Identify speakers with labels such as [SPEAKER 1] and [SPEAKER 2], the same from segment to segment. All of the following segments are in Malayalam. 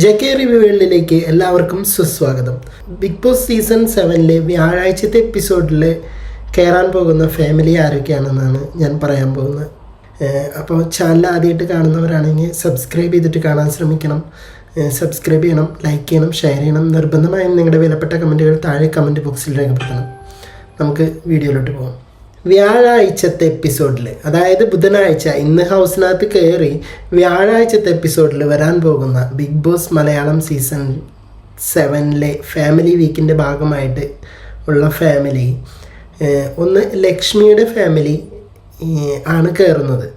[SPEAKER 1] ജെ കെ റിവ്യൂ വേൾഡിലേക്ക് എല്ലാവർക്കും സുസ്വാഗതം. ബിഗ് ബോസ് സീസൺ സെവനിലെ വ്യാഴാഴ്ചത്തെ എപ്പിസോഡിൽ കയറാൻ പോകുന്ന ഫാമിലി ആരൊക്കെയാണെന്നാണ് ഞാൻ പറയാൻ പോകുന്നത്. അപ്പോൾ ചാനൽ ആദ്യമായിട്ട് കാണുന്നവരാണെങ്കിൽ സബ്സ്ക്രൈബ് ചെയ്തിട്ട് കാണാൻ ശ്രമിക്കണം. സബ്സ്ക്രൈബ് ചെയ്യണം ലൈക്ക് ചെയ്യണം ഷെയർ ചെയ്യണം. നിർബന്ധമായും നിങ്ങളുടെ വിലപ്പെട്ട കമന്റുകൾ താഴെ കമന്റ് ബോക്സിൽ രേഖപ്പെടുത്തണം. നമുക്ക് വീഡിയോയിലോട്ട് പോകാം. വ്യാഴാഴ്ചത്തെ എപ്പിസോഡിൽ അതായത് ബുധനാഴ്ച ഇന്ന് ഹൗസിനകത്ത് കയറി വ്യാഴാഴ്ചത്തെ എപ്പിസോഡിൽ വരാൻ പോകുന്ന ബിഗ് ബോസ് മലയാളം സീസൺ സെവനിലെ ഫാമിലി വീക്കിന്റെ ഭാഗമായിട്ട് ഉള്ള ഫാമിലി ഒന്ന് ലക്ഷ്മിയുടെ ഫാമിലി ആണ് കയറുന്നത്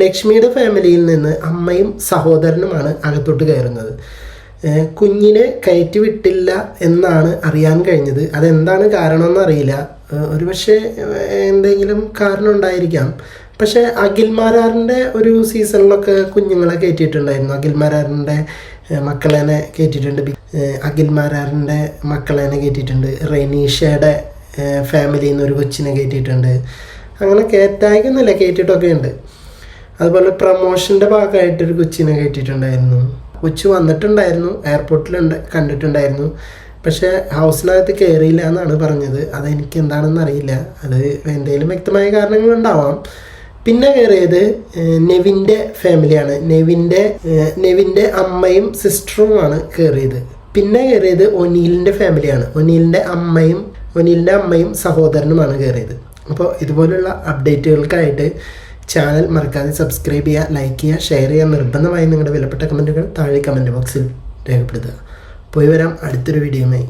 [SPEAKER 1] ലക്ഷ്മിയുടെ ഫാമിലിയിൽ നിന്ന് അമ്മയും സഹോദരനുമാണ് അകത്തോട്ട് കയറുന്നത് കുഞ്ഞിനെ കയറ്റി വിട്ടില്ല എന്നാണ് അറിയാൻ കഴിഞ്ഞത്. അതെന്താണ് കാരണമെന്ന് അറിയില്ല ഏഹ് ഒരുപക്ഷെ എന്തെങ്കിലും കാരണം ഉണ്ടായിരിക്കാം. പക്ഷേ അഖിൽമാരാറിന്റെ ഒരു സീസണിലൊക്കെ കുഞ്ഞുങ്ങളെ കയറ്റിയിട്ടുണ്ടായിരുന്നു അഖിൽമാരാറിന്റെ മക്കളേനെ കയറ്റിയിട്ടുണ്ട് അഖിൽമാരാറിന്റെ മക്കളേനെ കയറ്റിയിട്ടുണ്ട് റെനീഷയുടെ ഫാമിലിയിൽ നിന്ന് ഒരു കൊച്ചിനെ കയറ്റിയിട്ടുണ്ട് അങ്ങനെ കയറ്റായിക്കൊന്നുമില്ല കയറ്റിയിട്ടൊക്കെ ഉണ്ട്. അതുപോലെ പ്രമോഷന്റെ ഭാഗമായിട്ട് ഒരു കൊച്ചിനെ കയറ്റിയിട്ടുണ്ടായിരുന്നു കൊച്ചു വന്നിട്ടുണ്ടായിരുന്നു. എയർപോർട്ടിലുണ്ട് കണ്ടിട്ടുണ്ടായിരുന്നു. പക്ഷേ ഹൗസിനകത്ത് കയറിയില്ല എന്നാണ് പറഞ്ഞത്. അതെനിക്ക് എന്താണെന്ന് അറിയില്ല. അത് എന്തെങ്കിലും വ്യക്തമായ കാരണങ്ങൾ ഉണ്ടാവാം. പിന്നെ കയറിയത് നെവിന്റെ ഫാമിലിയാണ്. നെവിന്റെ നെവിന്റെ അമ്മയും സിസ്റ്ററുമാണ് കയറിയത് പിന്നെ കയറിയത് ഒനീലിന്റെ ഫാമിലിയാണ്. ഒനീലിന്റെ അമ്മയും ഒനീലിന്റെ അമ്മയും സഹോദരനുമാണ് കയറിയത് അപ്പോൾ ഇതുപോലുള്ള അപ്ഡേറ്റുകൾക്കായിട്ട് ചാനൽ മറക്കാതെ സബ്സ്ക്രൈബ് ചെയ്യുക ലൈക്ക് ചെയ്യുക ഷെയർ ചെയ്യുക. നിർബന്ധമായി നിങ്ങളുടെ വിലപ്പെട്ട കമന്റുകൾ താഴെ കമന്റ് ബോക്സിൽ രേഖപ്പെടുത്തുക. പോയി വരാം. അടുത്തൊരു വീഡിയോയുമായി